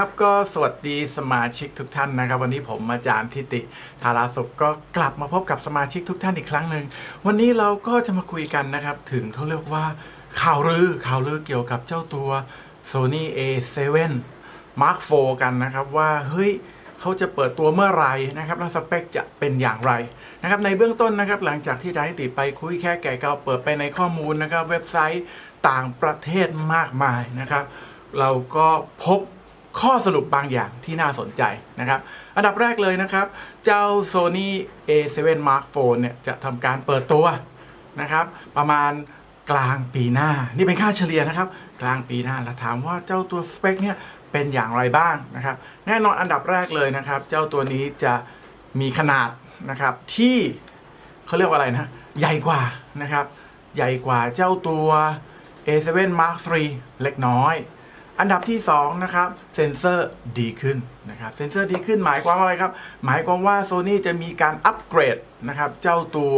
ครับก็สวัสดีสมาชิกทุกท่านนะครับ วันนี้ผมอาจารย์ทิติธาราสุขก็กลับมาพบกับสมาชิกทุกท่านอีกครั้งหนึ่งวันนี้เราก็จะมาคุยกันนะครับ ถึงเขาเรียกว่าข่าวลือข่าวลือเกี่ยวกับเจ้าตัว Sony A7 Mark IV กันนะครับว่าเฮ้ยเขาจะเปิดตัวเมื่อไหร่นะครับแล้วสเปคจะเป็นอย่างไรนะครับในเบื้องต้นนะครับหลังจากที่อาจารย์ทิติไปคุยแค่แก่เก่าเปิดไปในข้อมูลนะครับเว็บไซต์ต่างประเทศมากมายนะครับ เราก็พบ ข้อสรุปบางอย่างที่น่าสนใจนะครับ อันดับแรกเลยนะครับ เจ้า Sony A7 Mark IV เนี่ยจะทำการเปิดตัวนะครับ ประมาณกลางปีหน้า นี่เป็นค่าเฉลี่ยนะครับ กลางปีหน้าแล้วถามว่าเจ้าตัวสเปคเนี่ยเป็นอย่างไรบ้างนะครับ แน่นอนอันดับแรกเลยนะครับ เจ้าตัวนี้จะมีขนาดนะครับที่เขาเรียกว่าอะไรนะ ใหญ่กว่านะครับ ใหญ่กว่าเจ้าตัว A7 Mark III เล็กน้อย อันดับที่2นะครับเซนเซอร์ดีขึ้นนะครับเซนเซอร์ดีขึ้นหมายความว่าอะไรครับ หมายความว่า Sony จะมีการอัปเกรดนะครับเจ้าตัว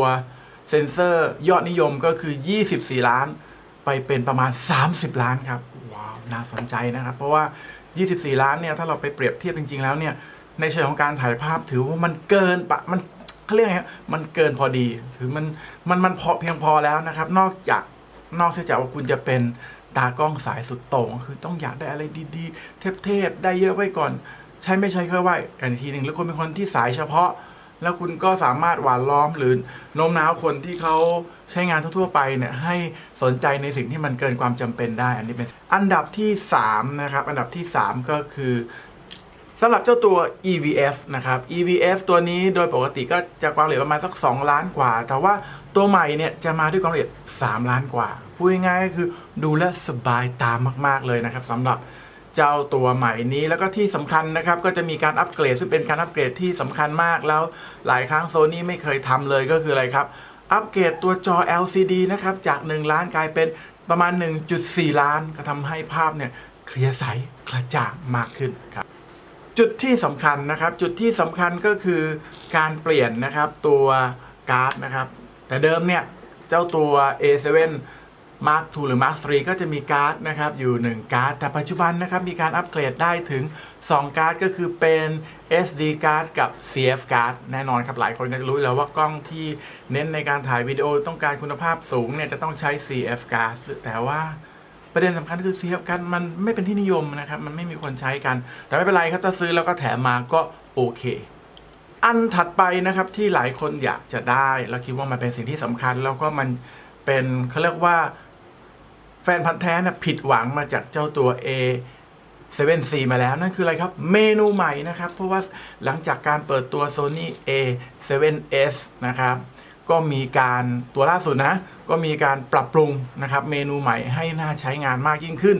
เซนเซอร์ยอดนิยมก็คือ 24 ล้าน ไปเป็นประมาณ 30 ล้านครับว้าวน่าสนใจนะครับ เพราะว่า 24 ล้านเนี่ยถ้าเราไปเปรียบเทียบจริง ๆ แล้วเนี่ยในเชิงของการถ่ายภาพถือว่ามันเกินปะมันเขาเรียกไงครับมันเกินพอดีคือมันมันมันพอเพียงพอแล้วนะครับ นอกจากนอกเสียจากว่าคุณจะเป็น ตากล้องสายสุดโต่งคือต้องอยากได้อะไรดีๆ เทพๆได้เยอะไว้ก่อน ใช้ไม่ใช้ค่อยไหวอันทีหนึ่งแล้วคุณเป็นคนที่สายเฉพาะ แล้วคุณก็สามารถหวานล้อมหรือโน้มน้าวคนที่เขาใช้งานทั่วๆไปเนี่ยให้สนใจในสิ่งที่มันเกินความจำเป็นได้ อันนี้เป็นอันดับที่3นะครับอันดับที่ 3 ก็คือ สำหรับเจ้าตัว EVF นะครับ EVF ตัวนี้โดยปกติก็จะความละเอียดประมาณสัก 2 ล้านกว่า แต่ว่าตัวใหม่เนี่ยจะมาด้วยความละเอียด 3 ล้านกว่า พูดง่ายๆก็คือดูแลสบายตามากๆเลยนะครับสำหรับเจ้าตัวใหม่นี้แล้วก็ที่สำคัญนะครับ ก็จะมีการอัปเกรด ซึ่งเป็นการอัปเกรดที่สำคัญมากแล้วหลายครั้งโซนี่ไม่เคยทำเลยก็คืออะไรครับ อัปเกรดตัวจอ LCD นะครับจาก 1 ล้านกลายเป็นประมาณ 1.4 ล้าน ก็ทำให้ภาพเนี่ยเคลียร์ใสกระจ่างมากขึ้นครับ จุดที่สำคัญนะครับ จุดที่สำคัญก็คือการเปลี่ยนนะครับตัวการ์ดนะครับ แต่เดิมเนี่ย เจ้าตัว A7 Mark II หรือ Mark III ก็จะมีการ์ดนะครับ อยู่ 1 การ์ด แต่ปัจจุบันนะครับ มีการอัปเกรดได้ถึง 2 การ์ดก็คือเป็น SD การ์ดกับ CF การ์ดแน่นอนครับ หลายคนก็จะรู้แล้วว่ากล้องที่เน้นในการถ่ายวิดีโอต้องการคุณภาพสูงเนี่ยจะต้องใช้ CF การ์ดแต่ว่า ประเด็นสำคัญคือ CF กันมันไม่เป็นที่นิยมนะครับมันไม่มีคนใช้กัน แต่ไม่เป็นไรครับถ้าซื้อแล้วก็แถมมาก็โอเค อันถัดไปนะครับที่หลายคนอยากจะได้แล้วคิดว่ามันเป็นสิ่งที่สำคัญ แล้วก็มันเป็นเขาเรียกว่าแฟนพันธ์แท้นะผิดหวังมาจากเจ้าตัว A 7C มาแล้ว นั่นคืออะไรครับ เมนูใหม่นะครับ เพราะว่าหลังจากการเปิดตัว Sony A 7S นะครับ ก็มีการตัวล่าสุดนะ ก็มีการปรับปรุงนะครับเมนูใหม่ให้น่าใช้งานมากยิ่งขึ้น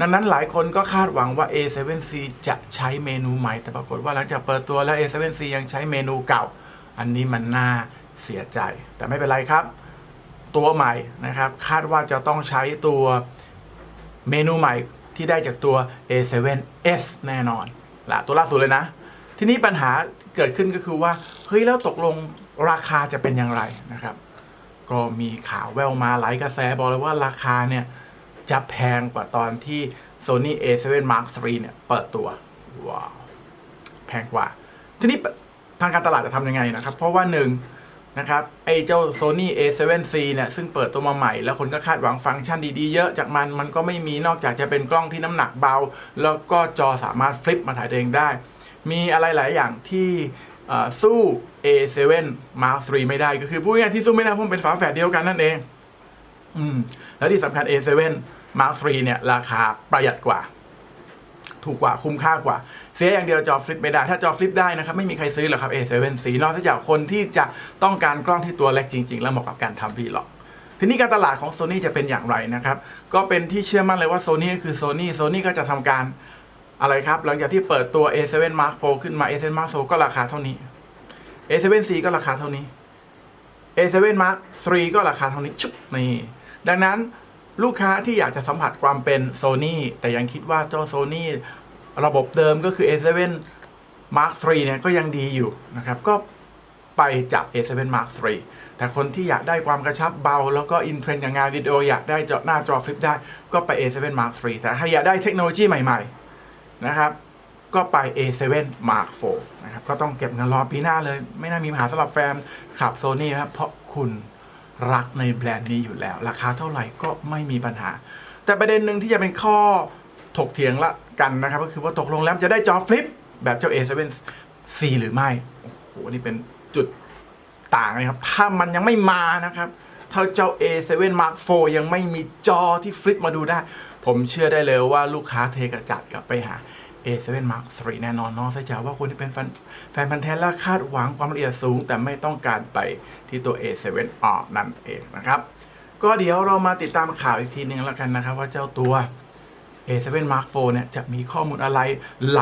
ดังนั้นหลายคนก็คาดหวังว่า A7C จะใช้เมนูใหม่ แต่ปรากฏว่าหลังจากเปิดตัวแล้ว A7C ยังใช้เมนูเก่า อันนี้มันน่าเสียใจ แต่ไม่เป็นไรครับ ตัวใหม่นะครับคาดว่าจะต้องใช้ตัวเมนูใหม่ที่ได้จากตัว A7S แน่นอนละตัวล่าสุดเลยนะ ทีนี้ปัญหาเกิดขึ้นก็คือว่า เฮ้ย แล้วตกลงราคาจะเป็นอย่างไรนะครับ ก็มีข่าวแววมาหลายกระแสบอกเลยว่าราคาเนี่ย จะแพงกว่าตอนที่ Sony A7 Mark III เนี่ย เปิดตัว ว้าว แพงกว่า ทีนี้ทางการตลาดจะทำยังไงนะครับ เพราะว่าหนึ่งนะครับไอ้เจ้า Sony A7C เนี่ยซึ่งเปิดตัวมาใหม่ แล้วคนก็คาดหวังฟังก์ชันดีๆ เยอะจากมันมันก็ไม่มีนอกจากจะเป็นกล้องที่น้ำหนักเบา แล้วก็จอสามารถฟลิปมาถ่ายตัวเองได้ มีอะไรหลายอย่างที่สู้ A7 Mark III ไม่ได้ก็คือพูดง่ายๆที่สู้ไม่ได้เพราะเป็นฝาแฝดเดียวกันนั่นเองอืมแล้วที่สำคัญ A7 Mark III เนี่ย ราคาประหยัดกว่า ถูกกว่าคุ้มค่ากว่า เสียอย่างเดียวจอฟลิปไม่ได้ ถ้าจอฟลิปได้นะครับ ไม่มีใครซื้อหรอกครับ A7C นอกจากคนที่จะต้องการกล้องที่ตัวเล็กจริง ๆ แล้วเหมาะกับการทำวีล็อกทีนี้การตลาดของ Sony จะเป็นอย่างไรนะครับ ก็เป็นที่เชื่อมั่นเลยว่า Sony ก็คือ Sony Sony ก็จะทำการ อะไรครับ หลังจากที่เปิดตัว A7 Mark IV ขึ้นมา A7 Mark IV ก็ราคาเท่านี้ A7C ก็ราคาเท่านี้ A7 Mark III ก็ราคาเท่านี้ชุบนี่ดังนั้นลูกค้าที่อยากจะสัมผัสความเป็น Sony แต่ยังคิดว่าเจ้า Sony ระบบเดิมก็คือ A7 Mark III เนี่ยก็ยังดีอยู่นะครับ ก็ไปจับ A7 Mark III แต่คนที่อยากได้ความกระชับเบา แล้วก็อินเทรนด์อย่างงานวิดีโออยากได้จอหน้าจอฟลิปได้ก็ไป A7 Mark III แต่ถ้าอยากได้เทคโนโลยีใหม่ๆ นะครับ ก็ไป A7 Mark IV นะครับ ก็ต้องเก็บเงินรอปีหน้าเลย ไม่น่ามีปัญหาสำหรับแฟนขับโซนี่ครับ เพราะคุณรักในแบรนด์นี้อยู่แล้ว ราคาเท่าไหร่ก็ไม่มีปัญหา แต่ประเด็นหนึ่งที่จะเป็นข้อถกเถียงละกันนะครับ ก็คือว่าตกลงแล้วจะได้จอฟลิปแบบเจ้า A7 C หรือไม่ โอ้โห นี่เป็นจุดต่างนะครับ ถ้ามันยังไม่มานะครับ ถ้าเจ้า A7 Mark IV ยังไม่มีจอที่ฟลิปมาดูได้ ผมเชื่อได้เลยว่าลูกค้าเทกระจัดกลับไปหา A7 Mark III แน่นอนเนอะใช่จ้าว่าคนที่เป็นแฟนแฟนพันธ์แท้และคาดหวังความละเอียดสูง แต่ไม่ต้องการไปที่ตัว A7R นั่นเองนะครับก็เดี๋ยวเรามาติดตามข่าวอีกทีหนึงแล้วกันนะครับ ว่าเจ้าตัว A7 Mark IV เนี่ยจะมีข้อมูลอะไรไหล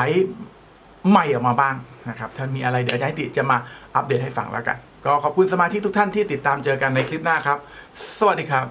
ใหม่ออกมาบ้างนะครับ ถ้ามีอะไรเดี๋ยวอาจารย์ให้ติจะมาอัปเดตให้ฟังแล้วกัน ก็ขอบคุณสมาชิกทุกท่านที่ติดตามเจอกันในคลิปหน้าครับ สวัสดีครับ